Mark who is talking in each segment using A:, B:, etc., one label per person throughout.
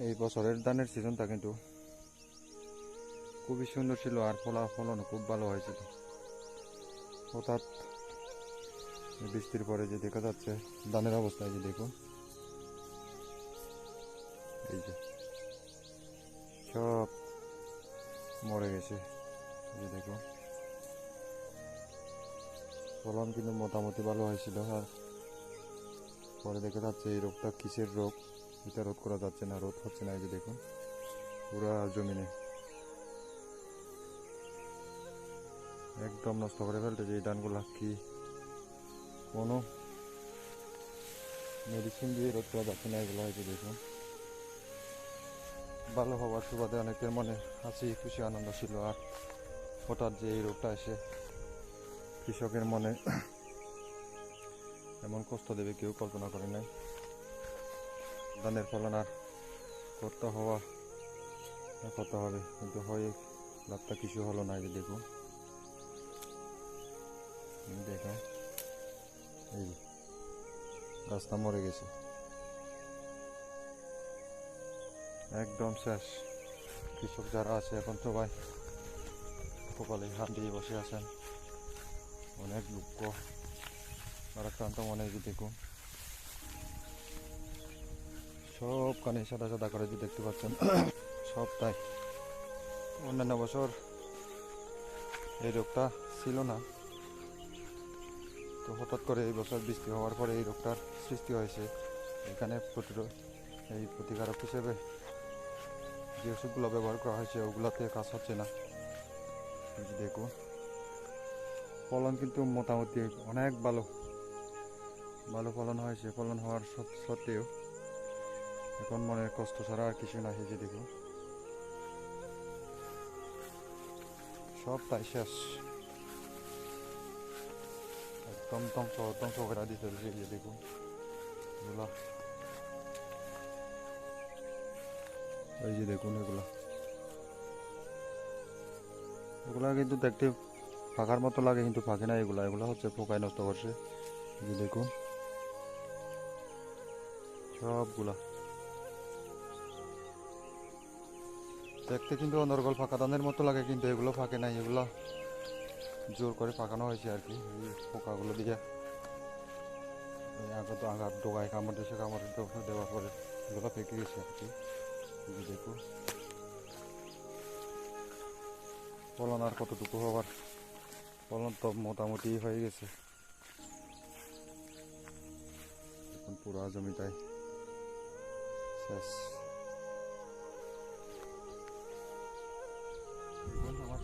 A: এই বছরের ধানের সিজনটা কিন্তু খুবই সুন্দর ছিল আর ফলা, ফলনও খুব ভালো হয়েছিল। হঠাৎ বৃষ্টির পরে যে দেখা যাচ্ছে, ধানের অবস্থায় যে দেখুন। এই যে সব মরে গেছে। যে দেখুন। ফলন কিন্তু মোটামুটি ভালো হয়েছিল আর পরে দেখা যাচ্ছে এই রোগটা কিসের রোগ? এটা রোধ করা যাচ্ছে না, রোধ হচ্ছে না এই যে দেখুন। পুরা জমিনে। একদম নষ্ট করে ফেলতেছে এই ধানগুলা কি কোনো মেডিসিন দিয়ে রোধ করা যাচ্ছে না, এগুলো হয়েছে দেখুন। ভালো হওয়ার সুবাদে অনেকের মনে হাসি, খুশি, আনন্দ ছিল। আর হঠাৎ যে এই রোগটা এসে কৃষকের মনে এমন কষ্ট দেবে, কেউ কল্পনা করে নাই। ধানের ফলন আর করতে হওয়া করতে হবে। কিন্তু হয়ে, লাভটা কিছু হলো না যে দেখুন। দেখেন, এই গাছটা মরে গেছে। একদম শেষ। কৃষক যারা আছে এখন সবাই কপালে হাত দিয়ে বসে আছেন। অনেক দুঃখ। আক্রান্ত মনে দেখুন সব কানে সাদা সাদা করে যে দেখতে পাচ্ছেন। সব তাই অন্যান্য বছর এই রোগটা ছিল না। তো হঠাৎ করে এই বছর বৃষ্টি হওয়ার পরে এই রোগটার সৃষ্টি হয়েছে। এখানে প্রতিরোধ, এই প্রতিকারক হিসেবে যে ওষুধগুলো ব্যবহার করা হয়েছে, ওগুলোতে কাজ হচ্ছে না। দেখুন। ফলন কিন্তু মোটামুটি অনেক ভালো। ভালো ফলন হয়েছে। ফলন হওয়ার সত- সত্ত্বেও এখন মনের কষ্ট ছাড়া আর কিছু না যে দেখুন। সব তাই শেষ। একদম ধ্বংস ধ্বংস করে দিতে যে দেখুন। এই যে দেখুন এগুলা। এগুলা কিন্তু দেখতে ফাঁকার মতো লাগে, কিন্তু ফাঁকে না এগুলা। এগুলা হচ্ছে পোকায় নষ্ট করছে। যে দেখুন। সবগুলা। দেখতে কিন্তু অনর্গল ফাঁকা, দানের মতো লাগে কিন্তু এগুলো ফাঁকে নাই, এগুলো জোর করে পাকানো হয়েছে আর কি, এই পোকাগুলো দিয়ে আগে তো আঘাত ডোগায় কামড় দিয়েছে, কামড় দেওয়ার পরে এগুলো পেকে গেছে আর কি দেখুন। ফলন আর কতটুকু হবার, ফলন তো মোটামুটি হয়ে গেছে। এখন পুরা জমিটাই শেষ।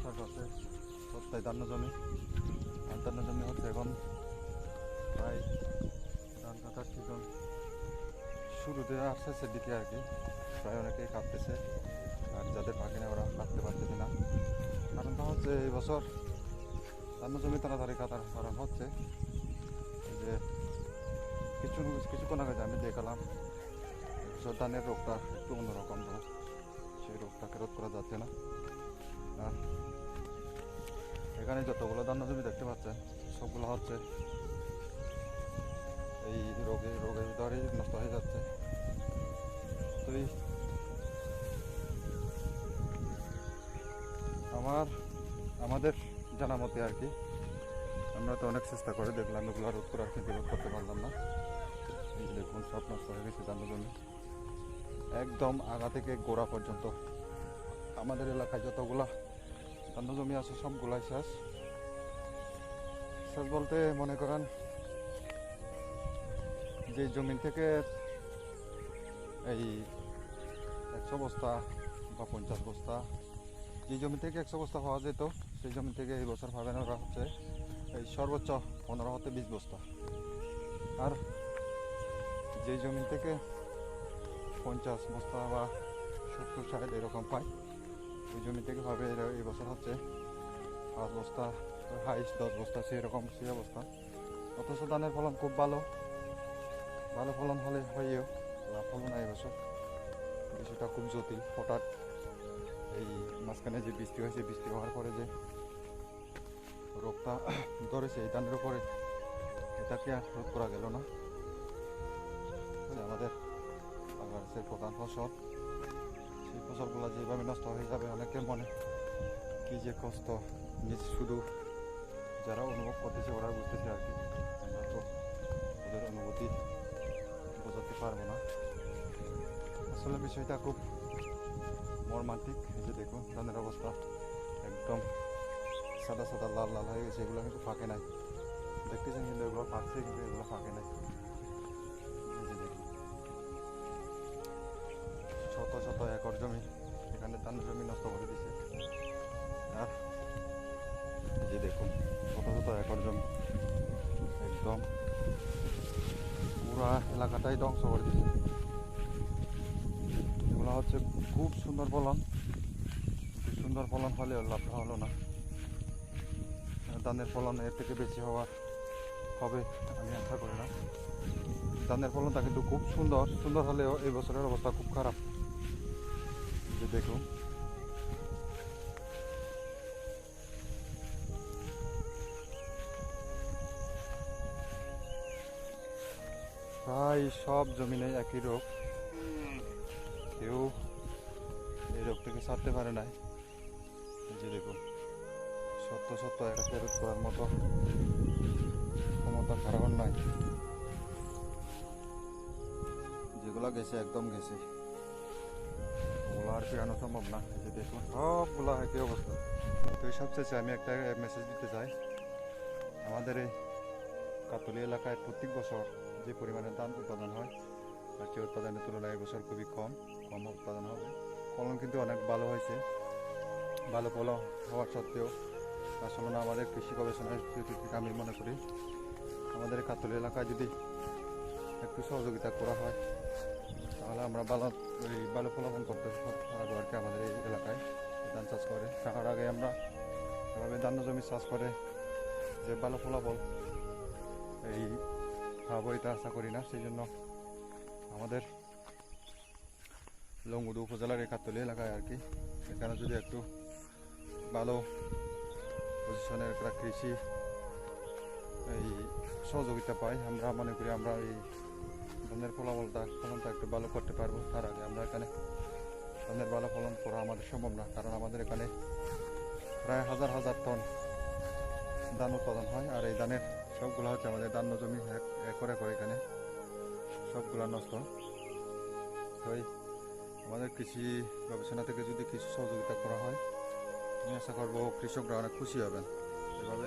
A: চারপাশে সপ্তাহে ধান্য জমি ধান্য জমি হচ্ছে এখন প্রায় ধান কাটার সিজন শুরুতে আসছে সেদিকে আর কি। প্রায় অনেকেই কাটতেছে আর যাদের বাকি নেই ওরা কাটতে পারতেছে না। কারণটা হচ্ছে এই বছর ধান্য জমি তাড়াতাড়ি কাটার কারণ হচ্ছে যে কিছু, কিছুক্ষণ আগে আমি দেখালাম এবছর ধানের রোগটা একটু অন্যরকম সেই রোগটাকে রোধ করা যাচ্ছে না। আর এখানে যতগুলো ধান্য জমি দেখতে পাচ্ছেন, সবগুলো হচ্ছে এই রোগে, রোগের দ্বারাই নষ্ট হয়ে যাচ্ছে। তো এই আমার, আমাদের জানা মতে আর কি, আমরা তো অনেক চেষ্টা করে দেখলাম এগুলো রোধ করার কিন্তু রোধ করতে পারলাম না। এই দেখুন, সব নষ্ট হয়ে গেছে ধান্য জমি। একদম আগা থেকে গোড়া পর্যন্ত আমাদের এলাকায় যতগুলা ধান্য জমি আছে, সবগুলাই শেষ। শেষ বলতে মনে করেন, যে জমি থেকে এই একশো বস্তা বা পঞ্চাশ বস্তা, যে জমি থেকে একশো বস্তা পাওয়া যেত, সেই জমি থেকে এই বছর পাবেন ওরা হচ্ছে এই সর্বোচ্চ পনেরো হতে বিশ বস্তা। আর যে জমি থেকে পঞ্চাশ বস্তা বা সত্তর, ষাট এরকম পায় ওই জমি থেকে পাবে এরা এই বছর হচ্ছে। পাঁচ বস্তা, হাইস্ট দশ বস্তা, সেরকম সেই অবস্থা। অথচ ধানের ফলন খুব ভালো। ভালো ফলন হলে হয়েও লাভ হলো না এবছর বিষয়টা খুব জটিল, হঠাৎ এই মাঝখানে যে বৃষ্টি হয়েছে, বৃষ্টি হওয়ার পরে যে রোগটা ধরেছে, এই ধানের উপরে এটাকে আর রোধ করা গেল না। এই আমাদের বাংলাদেশের প্রধান ফসল ফসলগুলো যেভাবে নষ্ট হয়ে যাবে অনেকের মনে, কি যে কষ্ট। নিজ শুধু যারা অনুভব করতেছে ওরা বুঝতেছে আর কি। আমরা তো ওদের অনুভূতি বোঝাতে পারব না। আসলে বিষয়টা খুব মর্মান্তিক যে দেখুন, ধানের অবস্থা একদম সাদা সাদা লাল লাল হয়ে গেছে, এগুলো কিন্তু ফাঁকে নাই। দেখতেছেন কিন্তু এগুলো ফাঁকছে, কিন্তু এগুলো ফাঁকে নাই। একর জমি এখানে ধান জমি নষ্ট করে দিছে। আর যে দেখুন শত শত একর জমি, একদম পুরা এলাকাটাই ধ্বংস করে দিছে। এগুলো হচ্ছে খুব সুন্দর ফলন। সুন্দর ফলন হলেও লাভটা হলো না। ধানের ফলন এর থেকে বেশি হওয়া হবে, আমি আশা করি না। ধানের ফলনটা কিন্তু খুব সুন্দর সুন্দর হলেও এই বছরের অবস্থা খুব খারাপ। এই যে দেখুন প্রায় সব জমিনে একই রোগ। কেউ এই রোগ থেকে ছাড়তে পারে নাই। যে দেখুন সত্য সত্য এটা ফেরত করার মতো ক্ষমতা কারণ নাই। যেগুলা গেছে, একদম গেছে। আর ফেরানো সম্ভব না যে দেখুন। সবগুলা একই অবস্থা। তো সবশেষে আমি একটা মেসেজ দিতে চাই। আমাদের এই কাতলি এলাকায় প্রত্যেক বছর যে পরিমাণে ধান উৎপাদন হয় আর যে উৎপাদনের তুলনায় এবছর খুবই কম কম উৎপাদন হবে। ফলন কিন্তু অনেক ভালো হয়েছে। ভালো ফলন হওয়ার সত্ত্বেও আসলে না আমাদের কৃষি গবেষণা ইনস্টিটিউট আমি মনে করি, আমাদের কাতলি এলাকায় যদি একটু সহযোগিতা করা হয় তাহলে আমরা ভালো, এই ভালো ফলাফল করতে পারব আর কি আমাদের এই এলাকায়, ধান চাষ করে। তার আগে আমরা এভাবে ধান্য জমি চাষ করে যে ভালো ফলাফল এই পাবো এটা আশা করি না সেই জন্য আমাদের লঙ্গুদু উপজেলার এই কাতলি এলাকায় আর কি, এখানে যদি একটু ভালো পজিশনের একটা কৃষি এই সহযোগিতা পাই, আমরা মনে করি আমরা এই ধানের ফলাফলটা ফলনটা একটু ভালো করতে পারব, তার আগে আমরা এখানে ধানের ভালো ফলন করা আমাদের সম্ভব না, কারণ আমাদের এখানে প্রায় হাজার হাজার টন ধান উৎপাদন হয়, আর এই ধানের সবগুলো হচ্ছে আমাদের ধান্য জমি একর একর এখানে সবগুলো নষ্ট। তো এই আমাদের কৃষি গবেষণা থেকে যদি কিছু সহযোগিতা করা হয়, আমি আশা করব কৃষকরা অনেক খুশি হবেন। এভাবে